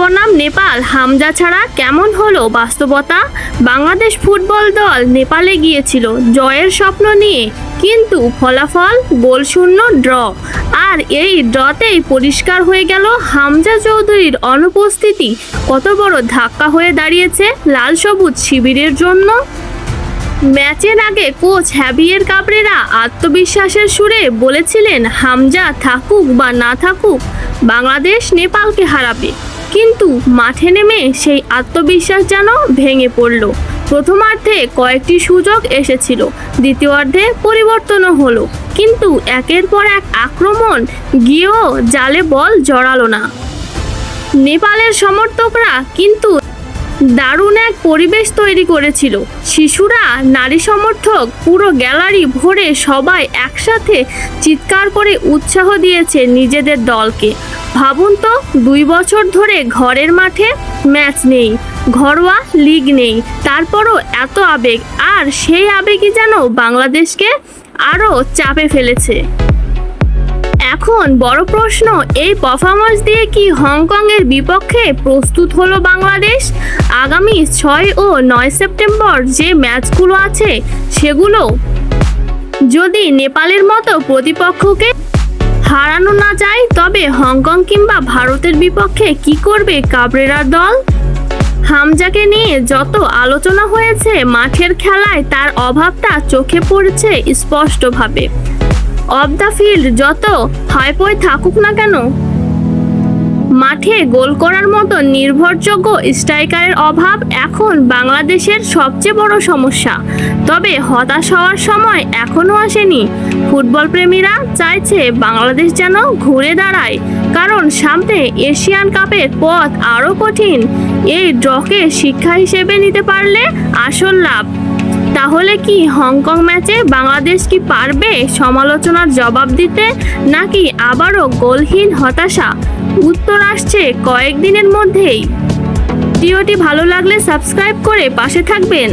বনাম, নেপাল। হামজা ছাড়া কেমন হলো বাস্তবতা? বাংলাদেশ ফুটবল দল নেপালে গিয়েছিল জয়ের স্বপ্ন নিয়ে, কিন্তু ফলাফল গোলশূন্য, ড্র। আর এই ড্রতেই পরিষ্কার হয়ে গেল হামজা চৌধুরীর অনুপস্থিতি। কত বড় ধাক্কা হয়ে দাঁড়িয়েছে লাল সবুজ শিবিরের জন্য। ম্যাচের আগে কোচ হ্যাভিয়ের কাবরেরা আত্মবিশ্বাসের সুরে বলেছিলেন, হামজা থাকুক বা না থাকুক, বাংলাদেশ নেপালকে হারাবে। কিন্তু মাঠে নেমে সেই আত্মবিশ্বাস যেন ভেঙে পড়ল। প্রথমার্ধে কয়েকটি সুযোগ এসেছিল, দ্বিতীয়ার্ধে পরিবর্তনও হলো। কিন্তু একের পর এক আক্রমণ গিয়েও জালে বল জড়ালো না। নেপালের সমর্থকরা কিন্তু দারুণ এক পরিবেশ তৈরি করেছিল। শিশুরা, নারী সমর্থক, পুরো গ্যালারি ভরে সবাই একসাথে চিৎকার করে উৎসাহ দিয়েছে নিজেদের দলকে। ভাবুন তো, দুই বছর ধরে ঘরের মাঠে ম্যাচ নেই, ঘরোয়া লিগ নেই, তারপরও এত আবেগ, আর সেই আবেগই যেন বাংলাদেশকে আরও চাপে ফেলেছে। এখন বড় প্রশ্ন, এই পারফরমেন্স দিয়ে কি হংকংয়ের বিপক্ষে প্রস্তুত হলো বাংলাদেশ? আগামী ছয় ও নয় সেপ্টেম্বর যে ম্যাচগুলো আছে, সেগুলো যদি নেপালের মতো প্রতিপক্ষকে হারানো না যায়, তবে হংকং কিংবা ভারতের বিপক্ষে কি করবে কাবরেরার দল? হামজাকে নিয়ে যত আলোচনা হয়েছে, মাঠের খেলায় তার অভাবটা চোখে পড়ছে স্পষ্টভাবে। অফ দ্য ফিল্ড যত হাইপয় থাকুক না কেন? মাঠে গোল করার মতো নির্ভরযোগ্য স্ট্রাইকারের অভাব এখন বাংলাদেশের সবচেয়ে বড় সমস্যা। তবে হতাশ হওয়ার সময় এখনও আসেনি। ফুটবল প্রেমীরা চাইছে বাংলাদেশ যেন ঘুরে দাঁড়ায়, কারণ সামনে এশিয়ান কাপের পথ আরও কঠিন। এই ড্রকে শিক্ষা হিসেবে নিতে পারলে আসল লাভ। তাহলে কি হংকং ম্যাচে বাংলাদেশ কি পারবে সমালোচনার জবাব দিতে, নাকি আবারও গোলহীন হতাশা? উত্তর আসছে কয়েকদিনের মধ্যেই। ভিডিওটি ভালো লাগলে সাবস্ক্রাইব করে পাশে থাকবেন।